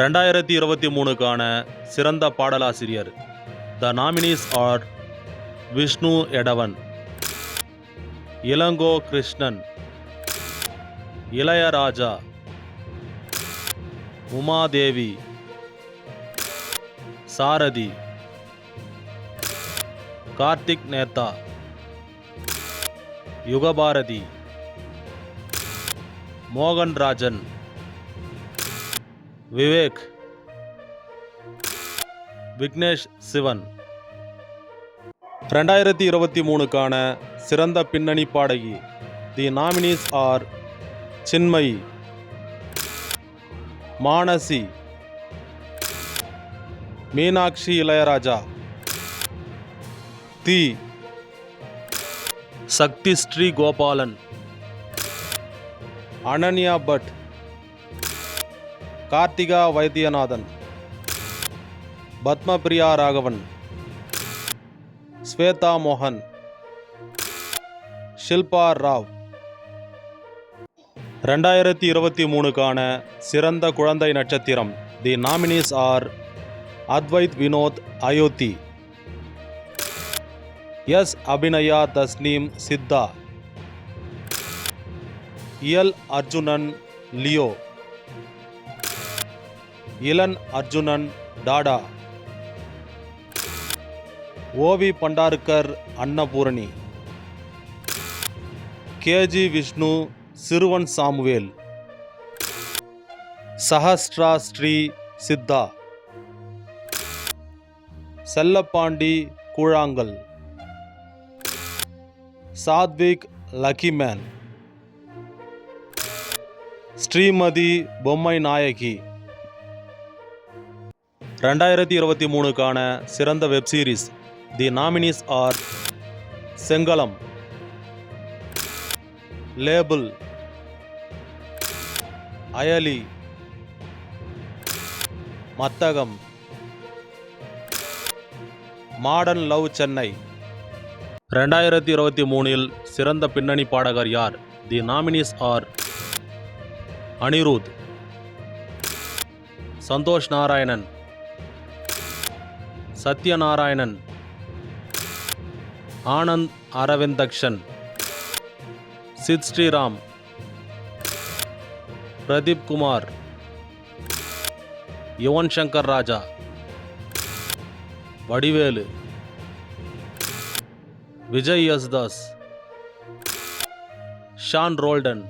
ரெண்டாயிரத்தி இருபத்தி மூணுக்கான சிறந்த பாடலாசிரியர். The nominees are Vishnu Edavan Ilango Krishnan Ilaiyaraaja Umadevi Sarathy Karthik Netha Yugabharathi மோகன் ராஜன் விவேக். விக்னேஷ் சிவன். ரெண்டாயிரத்தி இருபத்தி மூணுக்கான சிறந்த பின்னணி பாடகி the nominees are Chinmayi. Manasi. Meenakshi Ilaiyaraaja. The Sakthi Sree Gopalan. Ananya Bhat. Karthika Vaidyanathan. Padmapriya Raghavan. Shweta மோகன். ஷில்பா ராவ். ரெண்டாயிரத்தி இருபத்தி மூணுக்கான சிறந்த குழந்தை நட்சத்திரம் the nominees are Advaith Vinod Ayothi. S Abhinaya Tasneem Chithha. Iyal Arjunan Leo. Ilan Arjunan Dada. Ovi Bhandarkar Annapoorani. KG Vishnu Siruvan Samuel. Sahasra Sri Chithha. Chellapandi Koozhangal. Sathvik Lucky Man. Srimathi பொம்மை நாயகி. ரெண்டாயிரத்தி இருபத்தி மூணுக்கான சிறந்த web series the nominees are Sengalam label Ayali Mathagam. Modern love Chennai ரெண்டாயிரத்தி இருபத்தி மூணில் சிறந்த பின்னணி பாடகர் யார்? The nominees are Anirudh Santhosh Narayanan. Sathyanarayanan Anand Aravindakshan Sid Sriram Pradeep Kumar Yuvan Shankar Raja Vadivelu Vijay Yesudas Sean Roldan.